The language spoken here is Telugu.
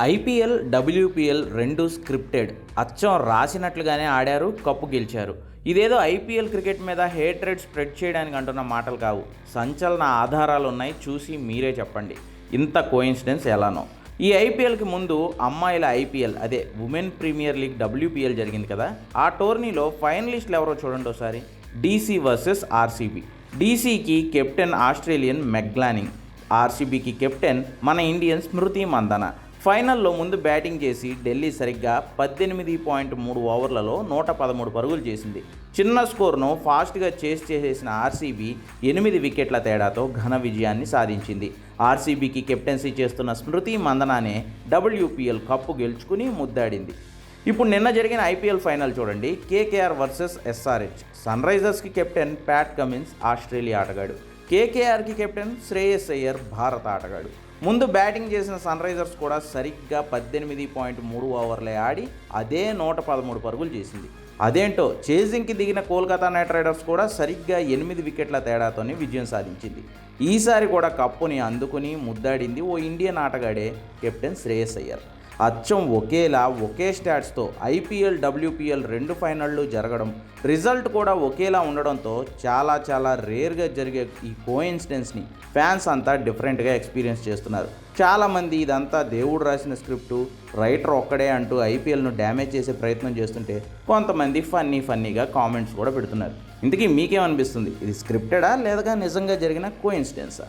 ఐపీఎల్ డబ్ల్యూపీఎల్ రెండు స్క్రిప్టెడ్. అచ్చం రాసినట్లుగానే ఆడారు కప్పు గెలిచారు. ఇదేదో ఐపీఎల్ క్రికెట్ మీద హేట్రెడ్ స్ప్రెడ్ చేయడానికి అంటున్న మాటలు కావు. సంచలన ఆధారాలు ఉన్నాయి చూసి మీరే చెప్పండి. ఇంత కోయిన్సిడెన్స్ ఎలానో. ఈ ఐపీఎల్కి ముందు అమ్మాయిల ఐపీఎల్ అదే ఉమెన్ ప్రీమియర్ లీగ్ డబ్ల్యూపీఎల్ జరిగింది కదా. ఆ టోర్నీలో ఫైనలిస్టులు ఎవరో చూడండి ఒకసారి. డీసీ వర్సెస్ ఆర్సీబీ డీసీకి కెప్టెన్ ఆస్ట్రేలియన్ మెగ్లానింగ్. ఆర్సీబీకి కెప్టెన్ మన ఇండియన్ స్మృతి మందన. ఫైనల్లో ముందు బ్యాటింగ్ చేసి ఢిల్లీ సరిగ్గా పద్దెనిమిది పాయింట్ మూడు ఓవర్లలో నూట పదమూడు పరుగులు చేసింది. చిన్న స్కోర్ను ఫాస్ట్గా చేస్ చేసేసిన ఆర్సీబీ ఎనిమిది వికెట్ల తేడాతో ఘన విజయాన్ని సాధించింది. ఆర్సీబీకి కెప్టెన్సీ చేస్తున్న స్మృతి మందనానే డబ్ల్యూపీఎల్ కప్పు గెలుచుకుని ముద్దాడింది. ఇప్పుడు నిన్న జరిగిన ఐపీఎల్ ఫైనల్ చూడండి. KKR versus SRH. సన్ రైజర్స్కి కెప్టెన్ ప్యాట్ కమిన్స్ ఆస్ట్రేలియా ఆటగాడు. కేకేఆర్కి కెప్టెన్ శ్రేయస్ అయ్యర్ భారత ఆటగాడు. ముందు బ్యాటింగ్ చేసిన సన్ రైజర్స్ కూడా సరిగ్గా పద్దెనిమిది పాయింట్ మూడు ఓవర్లే ఆడి అదే నూట పదమూడు పరుగులు చేసింది. అదేంటో చేజింగ్కి దిగిన కోల్కతా నైట్ రైడర్స్ కూడా సరిగ్గా ఎనిమిది వికెట్ల తేడాతోనే విజయం సాధించింది. ఈసారి కూడా కప్పుని అందుకుని ముద్దాడింది ఓ ఇండియన్ ఆటగాడే కెప్టెన్ శ్రేయస్ అయ్యర్. అచ్చం ఒకేలా ఒకే స్టాట్స్తో ఐపీఎల్ డబ్ల్యూపీఎల్ రెండు ఫైనళ్ళు జరగడం రిజల్ట్ కూడా ఒకేలా ఉండడంతో చాలా చాలా రేర్గా జరిగే ఈ కోయిన్సిడెన్స్ని ఫ్యాన్స్ అంతా డిఫరెంట్గా ఎక్స్పీరియన్స్ చేస్తున్నారు. చాలామంది ఇదంతా దేవుడు రాసిన స్క్రిప్టు రైటర్ ఒక్కడే అంటూ ఐపీఎల్ను డ్యామేజ్ చేసే ప్రయత్నం చేస్తుంటే కొంతమంది ఫన్నీ ఫన్నీగా కామెంట్స్ కూడా పెడుతున్నారు. ఇంతకీ మీకేమనిపిస్తుంది? ఇది స్క్రిప్టెడా లేదా నిజంగా జరిగిన కోయిన్సిడెన్సా?